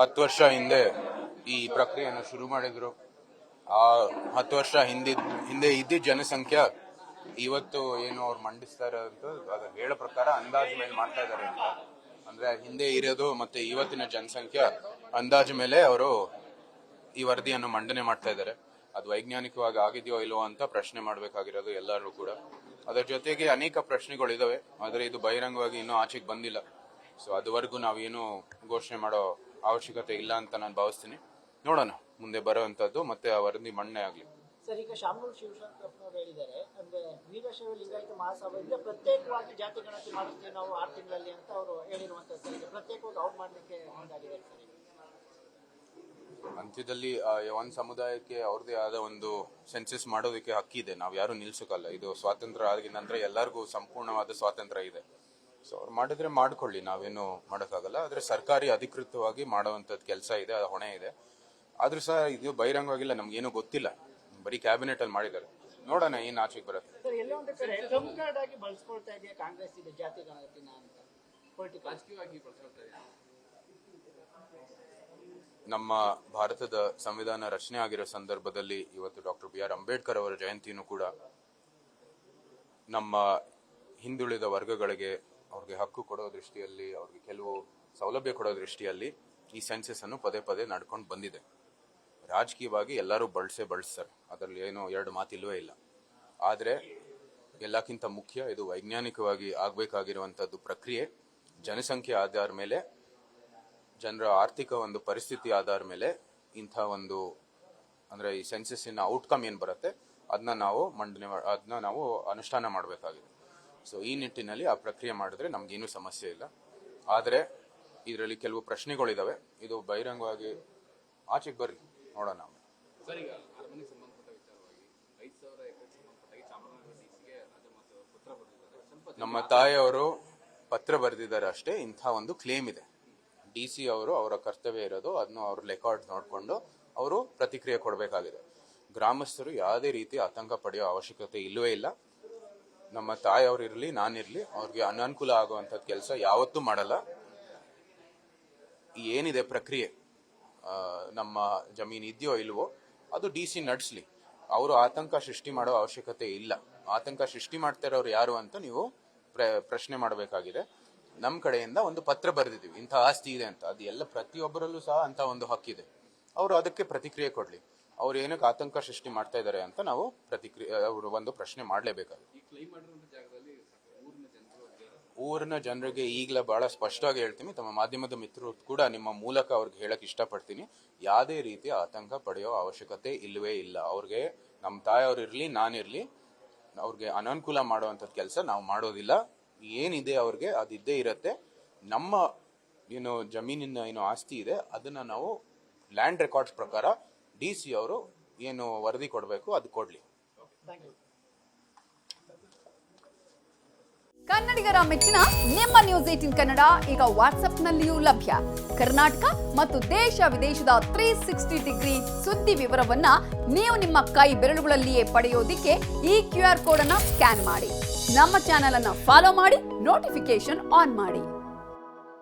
ಹತ್ತು ವರ್ಷ ಹಿಂದೆ ಈ ಪ್ರಕ್ರಿಯೆಯನ್ನು ಶುರು ಮಾಡಿದ್ರು. ಆ ಹತ್ತು ವರ್ಷ ಹಿಂದಿದ್ ಹಿಂದೆ ಇದ್ದ ಜನಸಂಖ್ಯೆ ಇವತ್ತು ಏನು ಅವ್ರು ಮಂಡಿಸ್ತಾರೆ ಅಂತ ಅದು ಹೇಳೋ ಪ್ರಕಾರ ಅಂದಾಜು ಮೇಲೆ ಮಾಡ್ತಾ ಇದ್ದಾರೆ ಅಂತ. ಅಂದ್ರೆ ಹಿಂದೆ ಇರೋದು ಮತ್ತೆ ಇವತ್ತಿನ ಜನಸಂಖ್ಯೆ ಅಂದಾಜು ಮೇಲೆ ಅವರು ಈ ವರದಿಯನ್ನು ಮಂಡನೆ ಮಾಡ್ತಾ ಇದ್ದಾರೆ. ಅದು ವೈಜ್ಞಾನಿಕವಾಗಿ ಆಗಿದೆಯೋ ಇಲ್ವೋ ಅಂತ ಪ್ರಶ್ನೆ ಮಾಡಬೇಕಾಗಿರೋದು ಎಲ್ಲರೂ ಕೂಡ. ಅದರ ಜೊತೆಗೆ ಅನೇಕ ಪ್ರಶ್ನೆಗಳಿದಾವೆ ಆದರೆ ಇದು ಬಹಿರಂಗವಾಗಿ ಇನ್ನೂ ಆಚೆಗೆ ಬಂದಿಲ್ಲ. ಸೊ ಅದುವರೆಗೂ ನಾವೇನು ಘೋಷಣೆ ಮಾಡೋ ಅವಶ್ಯಕತೆ ಇಲ್ಲ ಅಂತ ನಾನು ಭಾವಿಸ್ತೀನಿ. ನೋಡೋಣ ಮುಂದೆ ಬರುವಂತದ್ದು ಮತ್ತೆ ಆ ವರದಿ ಮಣ್ಣೆ ಆಗಲಿ. ಸರ್ ಈಗ ಶಾಮನೂರು ಶಿವಶಂಕರಪ್ಪನವರು ಹೇಳಿದ್ದಾರೆ ಅಂದ್ರೆ ವೀರಶೈವ ಲಿಂಗಾಯತ ಮಹಾಸಭೆಯಿಂದ ಪ್ರತ್ಯೇಕವಾಗಿ ಜಾತಿ ಗಣತಿ ಮಾಡಿಸ್ತೀವಿ ನಾವು ಆರು ತಿಂಗಳಲ್ಲಿ ಅಂತ ಅವರು ಹೇಳಿರುವಂತದ್ದು ಸರ್. ಈಗ ಪ್ರತ್ಯೇಕವಾಗಿ ಔಟ್ ಮಾಡಲಿಕ್ಕೆ ಮುಂದಾಗಿದ್ದಾರೆ ಸರ್ ಈಗ. ಅಂತ್ಯದಲ್ಲಿ ಒಂದ್ ಸಮುದಾಯಕ್ಕೆ ಅವ್ರದೇ ಆದ ಒಂದು ಸೆನ್ಸಸ್ ಮಾಡೋದಕ್ಕೆ ಹಕ್ಕಿದೆ. ನಾವು ಯಾರು ನಿಲ್ಸಕಲ್ಲ. ಇದು ಸ್ವಾತಂತ್ರ್ಯ ಆಗಿದ ನಂತರ ಎಲ್ಲರಿಗೂ ಸಂಪೂರ್ಣವಾದ ಸ್ವಾತಂತ್ರ್ಯ ಇದೆ. ಸೊ ಅವ್ರು ಮಾಡಿದ್ರೆ ಮಾಡ್ಕೊಳ್ಳಿ ನಾವೇನು ಮಾಡೋಕ್ಕಾಗಲ್ಲ. ಆದ್ರೆ ಸರ್ಕಾರಿ ಅಧಿಕೃತವಾಗಿ ಮಾಡುವಂತದ್ ಕೆಲಸ ಇದೆ ಆ ಹೊಣೆ ಇದೆ. ಆದ್ರೂ ಸಹ ಇದು ಬಹಿರಂಗವಾಗಿಲ್ಲ ನಮ್ಗೇನು ಗೊತ್ತಿಲ್ಲ. ಬರೀ ಕ್ಯಾಬಿನೆಟ್ ಅಲ್ಲಿ ಮಾಡಿದ್ದಾರೆ. ನೋಡೋಣ ಏನ್ ಆಚೆಗೆ ಬರುತ್ತೆ. ಸರ್ ಎಲ್ಲೋ ಒಂದು ಕಡೆ ಕಾರ್ಡ್ ಆಗಿ ಬಳಸ್ಕೊಳ್ತಾ ಕಾಂಗ್ರೆಸ್ ಇದೆ ಜಾತಿ ಗಣತಿನ ಅಂತ? ಪೊಲಿಟಿಕಲ್ ನಮ್ಮ ಭಾರತದ ಸಂವಿಧಾನ ರಚನೆ ಆಗಿರೋ ಸಂದರ್ಭದಲ್ಲಿ ಇವತ್ತು ಡಾಕ್ಟರ್ ಬಿ ಆರ್ ಅಂಬೇಡ್ಕರ್ ಅವರ ಜಯಂತಿನೂ ಕೂಡ ನಮ್ಮ ಹಿಂದುಳಿದ ವರ್ಗಗಳಿಗೆ ಅವ್ರಿಗೆ ಹಕ್ಕು ಕೊಡೋ ದೃಷ್ಟಿಯಲ್ಲಿ, ಅವ್ರಿಗೆ ಕೆಲವು ಸೌಲಭ್ಯ ಕೊಡೋ ದೃಷ್ಟಿಯಲ್ಲಿ ಈ ಸೆನ್ಸಸ್ ಅನ್ನು ಪದೇ ಪದೇ ನಡ್ಕೊಂಡು ಬಂದಿದೆ. ರಾಜಕೀಯವಾಗಿ ಎಲ್ಲರೂ ಬಳಸೇ ಬಳಸ್ತಾರೆ. ಅದರಲ್ಲಿ ಏನೋ ಎರಡು ಮಾತಿಲ್ವೇ ಇಲ್ಲ. ಆದರೆ ಎಲ್ಲಕ್ಕಿಂತ ಮುಖ್ಯ ಇದು ವೈಜ್ಞಾನಿಕವಾಗಿ ಆಗಬೇಕಾಗಿರುವಂಥದ್ದು ಪ್ರಕ್ರಿಯೆ. ಜನಸಂಖ್ಯೆ ಆಧಾರ ಮೇಲೆ, ಜನರ ಆರ್ಥಿಕ ಒಂದು ಪರಿಸ್ಥಿತಿ ಆಧಾರ ಮೇಲೆ ಇಂಥ ಒಂದು, ಅಂದ್ರೆ ಈ ಸೆನ್ಸಸ್ಸಿನ ಔಟ್ಕಮ್ ಏನು ಬರುತ್ತೆ ಅದನ್ನ ನಾವು ಮಂಡನೆ ಅದನ್ನ ನಾವು ಅನುಷ್ಠಾನ ಮಾಡಬೇಕಾಗಿದೆ. ಸೊ ಈ ನಿಟ್ಟಿನಲ್ಲಿ ಆ ಪ್ರಕ್ರಿಯೆ ಮಾಡಿದ್ರೆ ನಮ್ಗೇನು ಸಮಸ್ಯೆ ಇಲ್ಲ. ಆದರೆ ಇದರಲ್ಲಿ ಕೆಲವು ಪ್ರಶ್ನೆಗಳಿದಾವೆ. ಇದು ಬಹಿರಂಗವಾಗಿ ಆಚೆಗೆ ಬರ್ರಿ ನೋಡೋಣ ನಮ್ಮ ತಾಯಿಯವರು ಪತ್ರ ಬರೆದಿದ್ದಾರೆ ಅಷ್ಟೇ ಇಂಥ ಒಂದು ಕ್ಲೇಮ್ ಇದೆ. ಡಿ ಸಿ ಅವರು ಅವರ ಕರ್ತವ್ಯ ಇರೋದು ಅದನ್ನು ಅವ್ರ ರೆಕಾರ್ಡ್ ನೋಡಿಕೊಂಡು ಅವರು ಪ್ರತಿಕ್ರಿಯೆ ಕೊಡಬೇಕಾಗಿದೆ. ಗ್ರಾಮಸ್ಥರು ಯಾವುದೇ ರೀತಿ ಆತಂಕ ಪಡೆಯುವ ಅವಶ್ಯಕತೆ ಇಲ್ಲವೇ ಇಲ್ಲ. ನಮ್ಮ ತಾಯಿಯವರು ಇರಲಿ ನಾನಿರಲಿ ಅವ್ರಿಗೆ ಅನಾನುಕೂಲ ಆಗುವಂಥದ್ದು ಕೆಲಸ ಯಾವತ್ತೂ ಮಾಡಲ್ಲ. ಏನಿದೆ ಪ್ರಕ್ರಿಯೆ? ನಮ್ಮ ಜಮೀನು ಇದೆಯೋ ಇಲ್ವೋ, ಅದು ಡಿ ಸಿ ನಡೆಸಲಿ. ಅವರು ಆತಂಕ ಸೃಷ್ಟಿ ಮಾಡೋ ಅವಶ್ಯಕತೆ ಇಲ್ಲ. ಆತಂಕ ಸೃಷ್ಟಿ ಮಾಡ್ತಾ ಇರೋರು ಯಾರು ಅಂತ ನೀವು ಪ್ರ- ಪ್ರಶ್ನೆ ಮಾಡಬೇಕಾಗಿದೆ. ನಮ್ಮ ಕಡೆಯಿಂದ ಒಂದು ಪತ್ರ ಬರೆದಿದ್ದೀವಿ. ಇಂಥ ಆಸ್ತಿ ಇದೆ ಅಂತ. ಅದು ಎಲ್ಲ ಪ್ರತಿಯೊಬ್ಬರಲ್ಲೂ ಸಹ ಅಂತ ಒಂದು ಹಕ್ಕಿದೆ. ಅವರು ಅದಕ್ಕೆ ಪ್ರತಿಕ್ರಿಯೆ ಕೊಡಲಿ. ಅವ್ರು ಏನಕ್ಕೆ ಆತಂಕ ಸೃಷ್ಟಿ ಮಾಡ್ತಾ ಇದ್ದಾರೆ ಅಂತ ನಾವು ಪ್ರತಿಕ್ರಿಯೆ ಅವರು ಒಂದು ಪ್ರಶ್ನೆ ಮಾಡಲೇಬೇಕಾಗುತ್ತೆ. ಊರಿನ ಜನರು ಊರಿನ ಜನರಿಗೆ ಈಗಲೇ ಬಹಳ ಸ್ಪಷ್ಟವಾಗಿ ಹೇಳ್ತೀನಿ. ತಮ್ಮ ಮಾಧ್ಯಮದ ಮಿತ್ರರು ಕೂಡ ನಿಮ್ಮ ಮೂಲಕ ಅವ್ರಿಗೆ ಹೇಳಕ್ ಇಷ್ಟಪಡ್ತೀನಿ. ಯಾವುದೇ ರೀತಿ ಆತಂಕ ಪಡೆಯೋ ಅವಶ್ಯಕತೆ ಇಲ್ಲವೇ ಇಲ್ಲ. ಅವ್ರಿಗೆ ನಮ್ಮ ತಾಯಿಯವ್ರು ಇರಲಿ ನಾನಿರಲಿ ಅವ್ರಿಗೆ ಅನಾನುಕೂಲ ಮಾಡುವಂಥದ್ದು ಕೆಲಸ ನಾವು ಮಾಡೋದಿಲ್ಲ. ಏನಿದೆ ಅವ್ರಿಗೆ ಅದಿದ್ದೇ ಇರತ್ತೆ. ನಮ್ಮ ಏನು ಜಮೀನಿನ ಏನು ಆಸ್ತಿ ಇದೆ ಅದನ್ನ ನಾವು ಲ್ಯಾಂಡ್ ರೆಕಾರ್ಡ್ಸ್ ಪ್ರಕಾರ ಡಿ ಸಿ ಅವರು ಏನು ವರದಿ ಕೊಡಬೇಕು ಅದು ಕೊಡಲಿ. ಕನ್ನಡಿಗರ ಮೆಚ್ಚಿನ ನಿಮ್ಮ ನ್ಯೂಸ್ ಏಟಿನ್ ಕನ್ನಡ ಈಗ ವಾಟ್ಸ್ಆಪ್ನಲ್ಲಿಯೂ ಲಭ್ಯ. ಕರ್ನಾಟಕ ಮತ್ತು ದೇಶ ವಿದೇಶದ ತ್ರೀ ಸಿಕ್ಸ್ಟಿ ಡಿಗ್ರಿ ಸುದ್ದಿ ವಿವರವನ್ನ ನೀವು ನಿಮ್ಮ ಕೈ ಬೆರಳುಗಳಲ್ಲಿಯೇ ಪಡೆಯೋದಿಕ್ಕೆ ಈ ಕ್ಯೂ ಆರ್ ಕೋಡ್ ಅನ್ನ ಸ್ಕ್ಯಾನ್ ಮಾಡಿ. ನಮ್ಮ ಚಾನೆಲ್ ಅನ್ನ ಫಾಲೋ ಮಾಡಿ ನೋಟಿಫಿಕೇಶನ್ ಆನ್ ಮಾಡಿ.